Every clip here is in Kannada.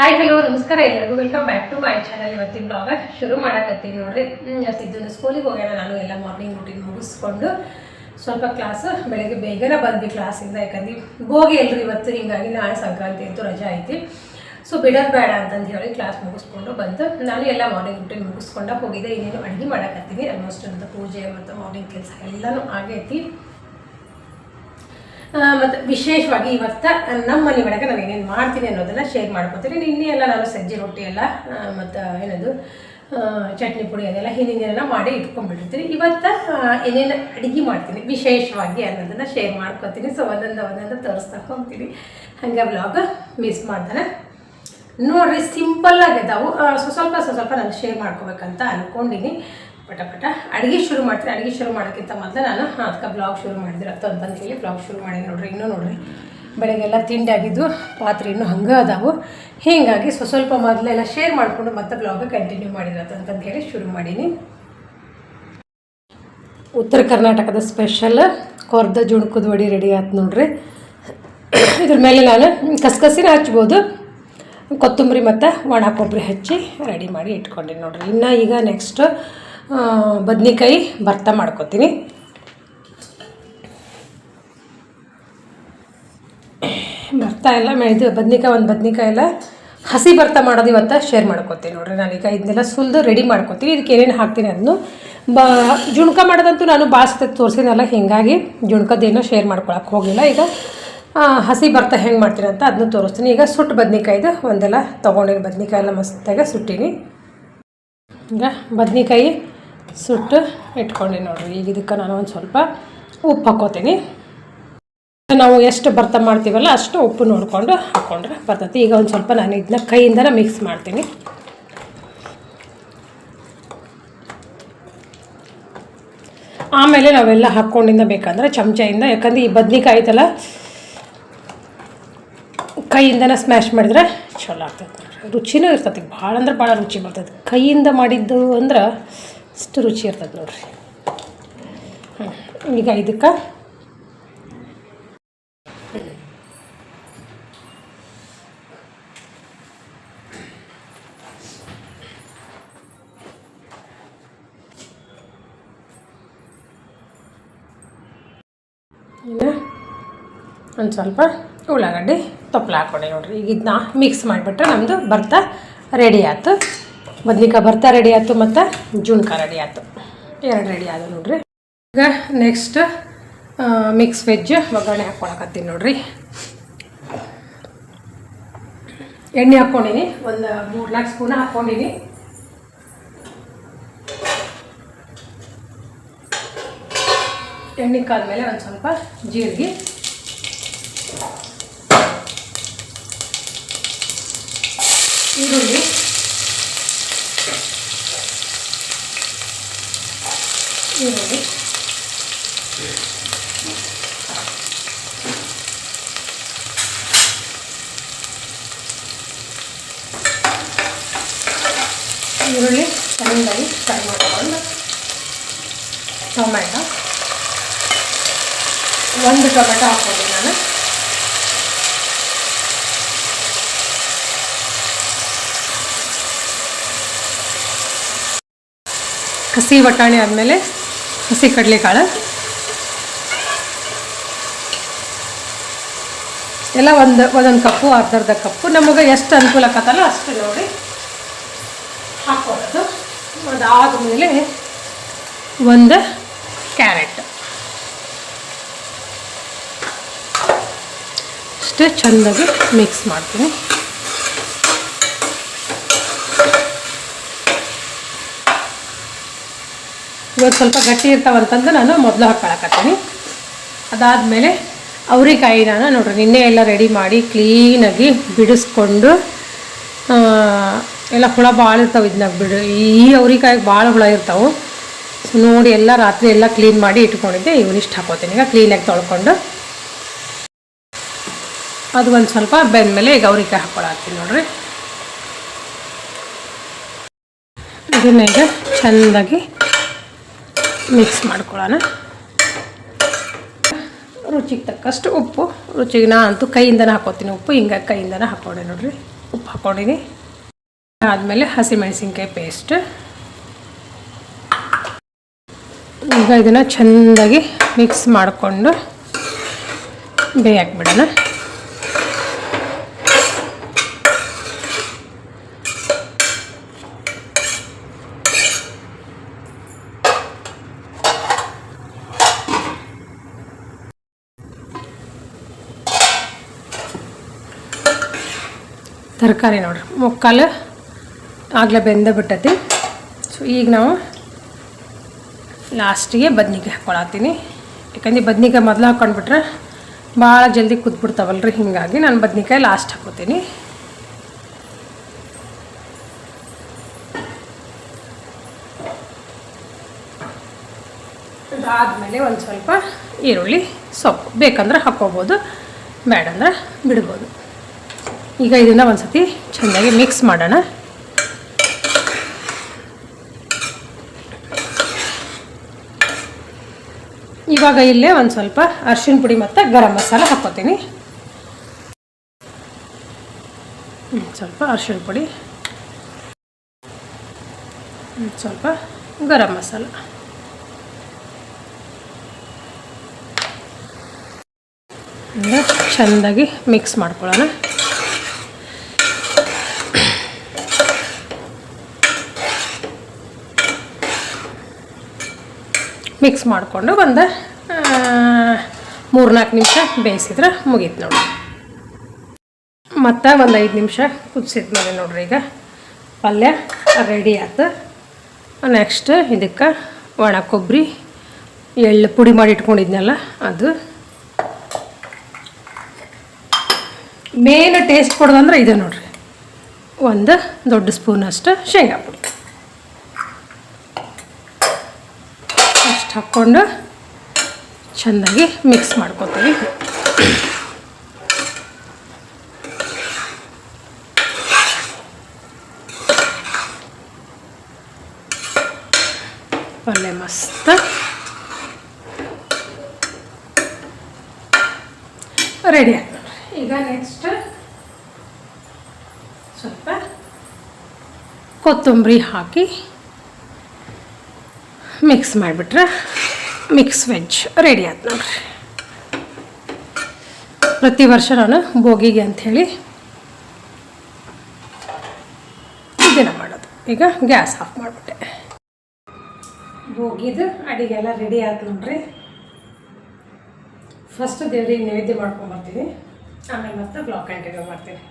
ಹಾಯ್ ಹಲೋ ನಮಸ್ಕಾರ. ಎಲ್ಲರಿಗೂ welcome back to my channel ಇವತ್ತಿನ ಬ್ಲಾಗ ಶುರು ಮಾಡಕತ್ತೀನಿ ನೋಡ್ರಿ. ಇದು ಸ್ಕೂಲಿಗೆ ಹೋಗ್ಯಾನ. ನಾನು ಎಲ್ಲ ಮಾರ್ನಿಂಗ್ ರೂಟೀನ್ ಮುಗಿಸ್ಕೊಂಡು ಸ್ವಲ್ಪ ಕ್ಲಾಸ್ ಬೆಳಗ್ಗೆ ಬೇಗನೆ ಬಂದ್ವಿ ಕ್ಲಾಸಿಂದ ಯಾಕಂದ್ರೆ ಹೋಗಿ ಎಲ್ರಿ ಇವತ್ತು. ಹಿಂಗಾಗಿ ನಾಳೆ ಸಂಕ್ರಾಂತಿ ಅಂತೂ ರಜೆ ಐತಿ ಸೊ ಬಿಡೋದು ಬೇಡ ಅಂತಂದು ಹೇಳಿ ಕ್ಲಾಸ್ ಮುಗಿಸ್ಕೊಂಡು ಬಂದು ನಾನು ಎಲ್ಲ ಮಾರ್ನಿಂಗ್ ರೂಟೀನ್ ಮುಗಿಸ್ಕೊಂಡ ಹೋಗಿದ್ದೆ. ಇನ್ನೇನು ಅಡುಗೆ ಮಾಡಕತ್ತೀನಿ. ಆಲ್ಮೋಸ್ಟ್ ಅಂತ ಪೂಜೆ ಮತ್ತು ಮಾರ್ನಿಂಗ್ ಕೆಲಸ ಎಲ್ಲನೂ ಆಗೈತಿ. ಮತ್ತು ವಿಶೇಷವಾಗಿ ಇವತ್ತ ನಮ್ಮ ಮನೆ ಒಳಗೆ ನಾನು ಏನೇನು ಮಾಡ್ತೀನಿ ಅನ್ನೋದನ್ನು ಶೇರ್ ಮಾಡ್ಕೊತೀನಿ. ನಿನ್ನೆ ಎಲ್ಲ ನಾನು ಸಜ್ಜಿ ರೊಟ್ಟಿ ಎಲ್ಲ ಮತ್ತು ಏನದು ಚಟ್ನಿ ಪುಡಿ ಅದೆಲ್ಲ ಹಿಂದಿನ ಮಾಡಿ ಇಟ್ಕೊಂಡ್ಬಿಟ್ಟಿರ್ತೀನಿ. ಇವತ್ತ ಏನೇನು ಅಡುಗೆ ಮಾಡ್ತೀನಿ ವಿಶೇಷವಾಗಿ ಅನ್ನೋದನ್ನು ಶೇರ್ ಮಾಡ್ಕೊತೀನಿ. ಸೊ ಒಂದೊಂದು ಒಂದೊಂದು ತೋರಿಸ್ತಾ ಹೋಗ್ತೀನಿ. ಹಂಗೆ ಬ್ಲಾಗ್ ಮಿಸ್ ಮಾಡ್ತಾನೆ. ನೋಡ್ರಿ ಸಿಂಪಲ್ ಆಗಿದ್ದಾವು ಸ್ವಸ್ವಲ್ಪ ಸ್ವ ಸ್ವಲ್ಪ ಸ್ವ ಸ್ವಲ್ಪ ನಾನು ಶೇರ್ ಮಾಡ್ಕೋಬೇಕಂತ ಅಂದ್ಕೊಂಡಿನಿ ಪಟ ಪಟ. ಅಡುಗೆ ಶುರು ಮಾಡ್ತೀನಿ. ಅಡುಗೆ ಶುರು ಮಾಡೋಕ್ಕಿಂತ ಮೊದಲು ನಾನು ಅದಕ್ಕೆ ಬ್ಲಾಗ್ ಶುರು ಮಾಡಿದ್ರೆ ಅಂತ ಹೇಳಿ ಬ್ಲಾಗ್ ಶುರು ಮಾಡಿ ನೋಡ್ರಿ. ಇನ್ನೂ ನೋಡ್ರಿ, ಬೆಳಗ್ಗೆಲ್ಲ ತಿಂಡಿ ಆಗಿದ್ದು, ಪಾತ್ರೆ ಇನ್ನೂ ಹಂಗೆ ಅದಾವು. ಹೀಗಾಗಿ ಸ್ವ ಸ್ವಲ್ಪ ಮೊದಲೆಲ್ಲ ಶೇರ್ ಮಾಡಿಕೊಂಡು ಮತ್ತೆ ಬ್ಲಾಗ್ ಕಂಟಿನ್ಯೂ ಮಾಡಿರತ್ತಂತಂದು ಹೇಳಿ ಶುರು ಮಾಡೀನಿ. ಉತ್ತರ ಕರ್ನಾಟಕದ ಸ್ಪೆಷಲ್ ಕೊರ್ದ ಜುಣಕದ ವಡಿ ರೆಡಿ ಆಯ್ತು ನೋಡ್ರಿ. ಇದ್ರ ಮೇಲೆ ನಾನು ಕಸ್ಕಸಿನ ಹಚ್ಬೋದು. ಕೊತ್ತಂಬರಿ ಮತ್ತು ಒಣ ಕೊಬ್ಬರಿ ಹಚ್ಚಿ ರೆಡಿ ಮಾಡಿ ಇಟ್ಕೊಂಡೆ ನೋಡ್ರಿ. ಇನ್ನು ಈಗ ನೆಕ್ಸ್ಟ್ ಬದ್ನಿಕಾಯಿ ಭರ್ತ ಮಾಡ್ಕೊತೀನಿ. ಭರ್ತ ಎಲ್ಲ ಮೆಳ್ದು, ಬದ್ನಿಕಾಯಿ, ಒಂದು ಬದ್ನಿಕಾಯಿ ಎಲ್ಲ ಹಸಿ ಭರ್ತ ಮಾಡೋದು ಇವತ್ತು ಶೇರ್ ಮಾಡ್ಕೊತೀನಿ ನೋಡ್ರಿ. ನಾನೀಗ ಇದನ್ನೆಲ್ಲ ಸುಲಿದು ರೆಡಿ ಮಾಡ್ಕೊತೀನಿ. ಇದಕ್ಕೆ ಏನೇನು ಹಾಕ್ತೀನಿ ಅದನ್ನು ಬಾ, ಜುಣ್ಕ ಮಾಡೋದಂತೂ ನಾನು ಬಾಸ್ತ ಸತಿ ತೋರಿಸಿನಲ್ಲ ಹೀಗಾಗಿ ಜುಣ್ಕದ್ದೇನೋ ಶೇರ್ ಮಾಡ್ಕೊಳಕ್ಕೆ ಹೋಗಿಲ್ಲ. ಈಗ ಹಸಿ ಭರ್ತ ಹೆಂಗೆ ಮಾಡ್ತೀನಿ ಅಂತ ಅದನ್ನು ತೋರಿಸ್ತೀನಿ. ಈಗ ಸುಟ್ಟು ಬದ್ನಿಕಾಯ್ದು, ಒಂದೆಲ್ಲ ತೊಗೊಂಡಿನಿ. ಬದ್ನಿಕಾಯಿ ಎಲ್ಲ ಮಸ್ತಾಗ ಸುಟ್ಟೀನಿ. ಈಗ ಬದ್ನಿಕಾಯಿ ಸುಟ್ಟು ಇಟ್ಕೊಂಡಿ ನೋಡಿರಿ. ಈಗ ಇದಕ್ಕೆ ನಾನು ಒಂದು ಸ್ವಲ್ಪ ಉಪ್ಪು ಹಾಕೋತೀನಿ. ನಾವು ಎಷ್ಟು ಭರ್ತ ಮಾಡ್ತೀವಲ್ಲ ಅಷ್ಟು ಉಪ್ಪು ನೋಡಿಕೊಂಡು ಹಾಕ್ಕೊಂಡ್ರೆ ಬರ್ತೈತಿ. ಈಗ ಒಂದು ಸ್ವಲ್ಪ ನಾನು ಇದನ್ನ ಕೈಯಿಂದನೇ ಮಿಕ್ಸ್ ಮಾಡ್ತೀನಿ. ಆಮೇಲೆ ನಾವೆಲ್ಲ ಹಾಕ್ಕೊಂಡಿಂದ ಬೇಕಂದ್ರೆ ಚಮಚೆಯಿಂದ, ಯಾಕಂದ್ರೆ ಈ ಬದ್ನಿಕಾಯಿ ಐತಲ್ಲ, ಕೈಯಿಂದನೇ ಸ್ಮ್ಯಾಶ್ ಮಾಡಿದ್ರೆ ಚಲೋ ಆಗ್ತೈತೆ ರುಚಿನೂ ಇರ್ತೈತಿ. ಭಾಳ ಅಂದ್ರೆ ಭಾಳ ರುಚಿ ಬರ್ತೈತಿ. ಕೈಯಿಂದ ಮಾಡಿದ್ದು ಅಂದ್ರೆ ಅಷ್ಟು ರುಚಿ ಇರ್ತದೆ ನೋಡ್ರಿ. ಈಗ ಇದಕ್ಕೆ ಒಂದು ಸ್ವಲ್ಪ ಉಳ್ಳಾಗಡ್ಡಿ ತಪ್ಪಲ ಹಾಕ್ಕೊಂಡೆ ನೋಡ್ರಿ. ಈಗ ಇದನ್ನ ಮಿಕ್ಸ್ ಮಾಡಿಬಿಟ್ರೆ ನಮ್ಮದು ಬರ್ತಾ ರೆಡಿ ಆಯ್ತು ಬದ್ನಿಕಾಯಿ ಭರ್ತ ರೆಡಿ ಆಯ್ತು ಮತ್ತು ಜುಣ್ಕ ರೆಡಿ ಆಯ್ತು. ಎರಡು ರೆಡಿ ಆದ ನೋಡ್ರಿ. ಈಗ ನೆಕ್ಸ್ಟ್ ಮಿಕ್ಸ್ ವೆಜ್ ಒಗ್ಗರಣೆ ಹಾಕ್ಕೊಳಕತ್ತೀನಿ ನೋಡ್ರಿ. ಎಣ್ಣೆ ಹಾಕ್ಕೊಂಡಿನಿ ಒಂದು ಮೂರು ನಾಲ್ಕು ಸ್ಪೂನ್ ಹಾಕ್ಕೊಂಡಿನಿ ಎಣ್ಣೆ ಕಾದ್ಮೇಲೆ ಒಂದು ಸ್ವಲ್ಪ ಜೀರಿಗೆ. ಈರುಳ್ಳಿ. ಈರುಳ್ಳಿ ಈರುಳ್ಳಿ ಚೆನ್ನಾಗಿ ಫ್ರೈ ಮಾಡ್ಕೊಂಡು ಟೊಮೆಟೊ. ಒಂದು ಟೊಮೆಟೊ ಹಾಕ್ಬೋದು ನಾನು. ಕಸಿ ಬಟಾಣಿ ಆದಮೇಲೆ ಹಸಿ ಕಡಲೆಕಾಳು. ಎಲ್ಲ ಒಂದು, ಒಂದೊಂದು ಕಪ್ಪು, ಅರ್ಧರ್ಧ ಅರ್ಧ ಕಪ್ಪು. ನಮಗೆ ಎಷ್ಟು ಅನುಕೂಲ ಆಕತ್ತಲ್ಲ ಅಷ್ಟು ನೋಡಿ ಹಾಕ್ಕೊಳ್ಳೋದು ಅದಾದಮೇಲೆ ಒಂದು ಕ್ಯಾರೆಟ್. ಅಷ್ಟೇ ಚೆಂದಾಗಿ ಮಿಕ್ಸ್ ಮಾಡ್ತೀನಿ. ಇವತ್ತು ಸ್ವಲ್ಪ ಗಟ್ಟಿ ಇರ್ತಾವಂತಂದು ನಾನು ಮೊದಲು ಹಾಕ್ಕೊಳಕತ್ತೀನಿ. ಅದಾದಮೇಲೆ ನಾನು ನೋಡ್ರಿ, ನಿನ್ನೆ ಎಲ್ಲ ರೆಡಿ ಮಾಡಿ ಕ್ಲೀನಾಗಿ ಬಿಡಿಸ್ಕೊಂಡು ಎಲ್ಲ ಹುಳ ಭಾಳ ಇರ್ತಾವೆ ಇದನ್ನಾಗ ಬಿಡು, ಈ ಅವ್ರಿಕಾಯಿಗೆ ಭಾಳ ಹುಳ ಇರ್ತಾವೆ. ಸೊ ನೋಡಿ ಎಲ್ಲ ರಾತ್ರಿ ಎಲ್ಲ ಕ್ಲೀನ್ ಮಾಡಿ ಇಟ್ಕೊಂಡಿದ್ದೆ ಇವನಿಷ್ಟು ಹಾಕೋತೀನಿ. ಈಗ ಕ್ಲೀನಾಗಿ ತೊಳ್ಕೊಂಡು ಅದು ಒಂದು ಸ್ವಲ್ಪ ಬೆಂದಮೇಲೆ ಈಗ ಅವ್ರಿಕಾಯಿ ಹಾಕ್ಕೊಳತ್ತೀನಿ ನೋಡ್ರಿ. ಇದನ್ನ ಈಗ ಚೆಂದಾಗಿ ಮಿಕ್ಸ್ ಮಾಡ್ಕೊಳ್ಳೋಣ. ರುಚಿಗೆ ತಕ್ಕಷ್ಟು ಉಪ್ಪು. ರುಚಿಗೆ ನಾ ಅಂತೂ ಕೈಯಿಂದನೇ ಹಾಕೋತೀನಿ ಉಪ್ಪು, ಹಿಂಗೆ ಕೈಯಿಂದನೇ ಹಾಕೊಂಡೆ ನೋಡಿರಿ. ಉಪ್ಪು ಹಾಕೊಂಡಿನಿ. ಆದಮೇಲೆ ಹಸಿಮೆಣಸಿನ್ಕಾಯಿ ಪೇಸ್ಟ್ ಈಗ ಇದನ್ನು ಚೆಂದಾಗಿ ಮಿಕ್ಸ್ ಮಾಡಿಕೊಂಡು ಬೇಯಾಕ್ಬಿಡೋಣ ತರಕಾರಿ ನೋಡ್ರಿ. ಮುಕ್ಕಾಲು ಆಗಲೇ ಬೆಂದ ಬಿಟ್ಟತಿ. ಸೊ ಈಗ ನಾವು ಲಾಸ್ಟಿಗೆ ಬದ್ನಿಕಾಯಿ ಹಾಕ್ಕೊಳತ್ತೀನಿ ಯಾಕಂದ್ರೆ ಬದ್ನಿಕಾಯಿ ಮೊದಲು ಹಾಕ್ಕೊಂಡ್ಬಿಟ್ರೆ ಭಾಳ ಜಲ್ದಿ ಕುದ್ಬಿಡ್ತಾವಲ್ರಿ. ಹೀಗಾಗಿ ನಾನು ಬದ್ನಿಕಾಯಿ ಲಾಸ್ಟ್ ಹಾಕೋತೀನಿ. ಅದಾದಮೇಲೆ ಒಂದು ಸ್ವಲ್ಪ ಈರುಳ್ಳಿ, ಸೊಪ್ಪು. ಬೇಕಂದ್ರೆ ಹಾಕ್ಕೋಬೋದು ಬೇಡಂದ್ರೆ ಬಿಡ್ಬೋದು. ಈಗ ಇದನ್ನು ಒಂದು ಸತಿ ಚೆನ್ನಾಗಿ ಮಿಕ್ಸ್ ಮಾಡೋಣ. ಇವಾಗ ಇಲ್ಲೇ ಒಂದು ಸ್ವಲ್ಪ ಅರ್ಶಿಣ ಪುಡಿ ಮತ್ತು ಗರಂ ಮಸಾಲ ಹಾಕ್ಕೋತೀನಿ. ಸ್ವಲ್ಪ ಅರ್ಶಿಣ ಪುಡಿ. ಸ್ವಲ್ಪ ಗರಂ ಮಸಾಲ. ಚೆಂದಾಗಿ ಮಿಕ್ಸ್ ಮಾಡ್ಕೊಳ್ಳೋಣ. ಮಿಕ್ಸ್ ಮಾಡಿಕೊಂಡು ಒಂದು ಮೂರ್ನಾಲ್ಕು ನಿಮಿಷ ಬೇಯಿಸಿದ್ರೆ ಮುಗೀತು ನೋಡಿ. ಮತ್ತು ಒಂದು ಐದು ನಿಮಿಷ ಕುದಿಸಿದ್ಮೇಲೆ ನೋಡ್ರಿ ಈಗ. ಪಲ್ಯ ರೆಡಿ ಆಯ್ತು ನೆಕ್ಸ್ಟ್ ಇದಕ್ಕೆ ಒಣ ಕೊಬ್ಬರಿ ಎಳ್ಳು ಪುಡಿ ಮಾಡಿ ಇಟ್ಕೊಂಡಿದ್ನಲ್ಲ ಅದು. ಮೇನ್ ಟೇಸ್ಟ್ ಕೊಡೋದಂದ್ರೆ ಇದೆ ನೋಡ್ರಿ. ಒಂದು ದೊಡ್ಡ ಸ್ಪೂನಷ್ಟು ಶೇಂಗಾ ಪುಡಿ. ಅಷ್ಟು ಹಾಕ್ಕೊಂಡು ಚೆಂದಾಗಿ ಮಿಕ್ಸ್ ಮಾಡ್ಕೊತೀವಿ. ಒಳ್ಳೆ ಮಸ್ತ್. ರೆಡಿ ಆಯ್ತು. ಈಗ ನೆಕ್ಸ್ಟ್ ಸ್ವಲ್ಪ ಕೊತ್ತಂಬರಿ ಹಾಕಿ ಮಿಕ್ಸ್ ಮಾಡಿಬಿಟ್ರೆ ಮಿಕ್ಸ್ ವೆಜ್ ರೆಡಿ ಆಯ್ತು ನೋಡ್ರಿ. ಪ್ರತಿ ವರ್ಷ ನಾನು ಬೋಗಿಗೆ ಅಂಥೇಳಿ ದಿನ ಮಾಡೋದು. ಈಗ ಗ್ಯಾಸ್ ಆಫ್ ಮಾಡಿಬಿಟ್ಟೆ. ಬೋಗಿದು ಅಡಿಗೆಲ್ಲ ರೆಡಿ ಆಯ್ತು ನೋಡ್ರಿ. ಫಸ್ಟ್ ದೇವ್ರಿಗೆ ನೈವೇದ್ಯ ಮಾಡ್ಕೊಂಬರ್ತೀನಿ ಆಮೇಲೆ ಮತ್ತೆ ಬ್ಲಾಕ್ ಕಂಟಿನ್ಯೂ ಮಾಡ್ತೀನಿ.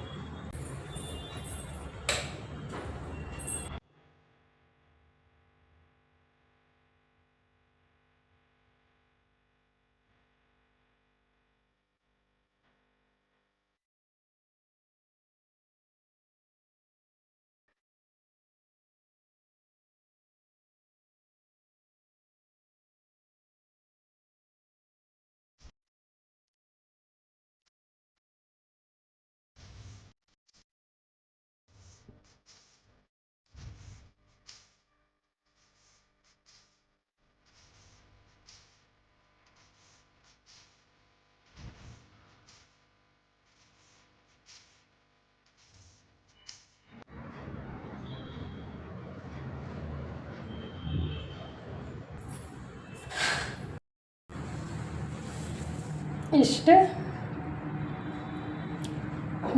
ಇಷ್ಟು.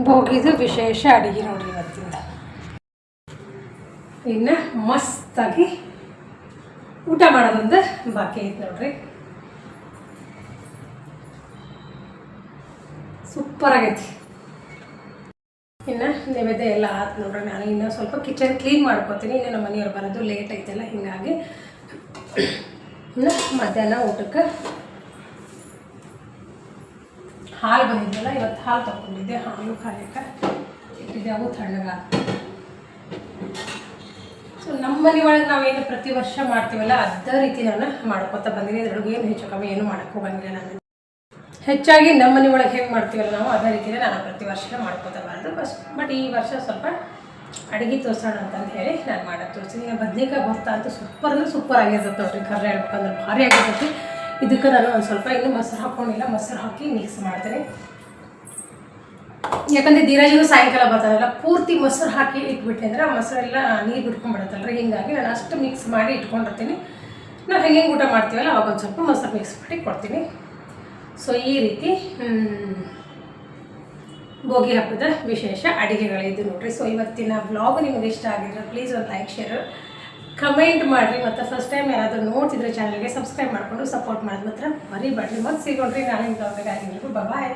ಬೋಗಿದು ವಿಶೇಷ ಅಡುಗೆ ನೋಡ್ರಿ ಇವತ್ತಿಂದ. ಇನ್ನು ಮಸ್ತಾಗಿ ಊಟ ಮಾಡೋದೊಂದು ಬಾಕಿ ಐತೆ ನೋಡ್ರಿ. ಸೂಪರ್ ಆಗೈತಿ. ಇನ್ನು ನೈವೇದ್ಯ ಎಲ್ಲ ಆತು ನೋಡ್ರಿ ನಾನು ಇನ್ನು ಸ್ವಲ್ಪ ಕಿಚನ್ ಕ್ಲೀನ್ ಮಾಡ್ಕೊತೀನಿ. ಇನ್ನು ನಮ್ಮ ಮನೆಯವ್ರು ಬರೋದು ಲೇಟ್ ಐತಲ್ಲ, ಹೀಗಾಗಿ ಇನ್ನು ಮಧ್ಯಾಹ್ನ ಊಟಕ್ಕೆ ಹಾಲು ಬಂದಿದ್ದಲ್ಲ ಇವತ್ತು ಹಾಲು ತಗೊಂಡಿದ್ದೆ ಹಾಲು ಕಾಯಕ್ಕೆ ಇಟ್ಟಿದ್ದೆ, ಅವು ತಣ್ಣಗ ಸೊ ನಮ್ಮ ಮನೆ ಒಳಗೆ ನಾವೇನು ಪ್ರತಿ ವರ್ಷ ಮಾಡ್ತೀವಲ್ಲ, ಅದೇ ರೀತಿ ನಾನು ಮಾಡ್ಕೊತಾ ಬಂದಿದ್ದೀನಿ ಇದ್ರೊಳಗೆ ಏನು ಹೆಚ್ಚು ಕಮ್ಮಿ ಏನು ಮಾಡೋಕ್ಕೂ ಬಂದಿಲ್ಲ ನಾನು. ಹೆಚ್ಚಾಗಿ ನಮ್ಮ ಮನೆ ಒಳಗೆ ಹೇಗೆ ಮಾಡ್ತೀವಲ್ಲ ನಾವು, ಅದೇ ರೀತಿಯೇ ನಾನು ಪ್ರತಿ ವರ್ಷ ಮಾಡ್ಕೊತಾ ಬರೋದು ಬಸ್, ಬಟ್ ಈ ವರ್ಷ ಸ್ವಲ್ಪ ಅಡುಗೆ ತೋರ್ಸೋಣ ಅಂತಂದು ಹೇಳಿ ನಾನು ಮಾಡೋದು ತೋರಿಸ್ತೀನಿ ಬದನೇಕಾಯಿ ಭರ್ತಾ ಅಂತೂ ಸೂಪರ್ ಅಂದ್ರೆ ಸೂಪರ್ ಆಗಿರ್ತದೆ ನೋಡ್ರಿ. ಕರ್ರೆ ಹೇಳ್ಬೇಕಂದ್ರೆ ಭಾರಿ ಆಗಿರ್ತೈತಿ ಇದಕ್ಕೆ ನಾನು ಒಂದು ಸ್ವಲ್ಪ ಇನ್ನು ಮೊಸರು ಹಾಕ್ಕೊಂಡಿಲ್ಲ ಮೊಸರು ಹಾಕಿ ಮಿಕ್ಸ್ ಮಾಡ್ತೀನಿ. ಯಾಕಂದರೆ ಧೀರಜಿಗೂ ಸಾಯಂಕಾಲ ಬರ್ತಾರಲ್ಲ, ಪೂರ್ತಿ ಮೊಸರು ಹಾಕಿ ಇಟ್ಬಿಟ್ಟೆ ಅಂದರೆ ಆ ಮೊಸರೆಲ್ಲ ನೀರು ಬಿಟ್ಕೊಂಡ್ಬಿಡುತ್ತಲ್ರಿ? ಹೀಗಾಗಿ ನಾನು ಅಷ್ಟು ಮಿಕ್ಸ್ ಮಾಡಿ ಇಟ್ಕೊಂಡಿರ್ತೀನಿ. ನಾವು ಹೆಂಗೆ ಊಟ ಮಾಡ್ತೀವಲ್ಲ, ಅವಾಗ ಒಂದು ಸ್ವಲ್ಪ ಮೊಸರು ಮಿಕ್ಸ್ ಮಾಡಿ ಕೊಡ್ತೀನಿ. ಸೊ ಈ ರೀತಿ ಗೋಗಿ ಹಬ್ಬದ ವಿಶೇಷ ಅಡುಗೆಗಳಿದ್ದು ನೋಡಿರಿ. ಸೊ ಇವತ್ತಿನ ಬ್ಲಾಗ್ ನಿಮಗೆ ಇಷ್ಟ ಆಗಿದ್ರೆ ಪ್ಲೀಸ್ ಒಂದು ಲೈಕ್ ಶೇರ್ ಕಮೆಂಟ್ ಮಾಡಿರಿ ಮತ್ತು ಫಸ್ಟ್ ಟೈಮ್ ಯಾರಾದರೂ ನೋಡ್ತಿದ್ರೆ ಚಾನಲ್ಗೆ ಸಬ್ಸ್ಕ್ರೈಬ್ ಮಾಡಿಕೊಂಡು ಸಪೋರ್ಟ್ ಮಾಡಿದ ಮಾತ್ರ ಮರಿಬೇಡ್ರಿ. ಮತ್ತೆ ಸಿಗೋಣ್ರಿ ನಾಳೆ ಬಾಯ್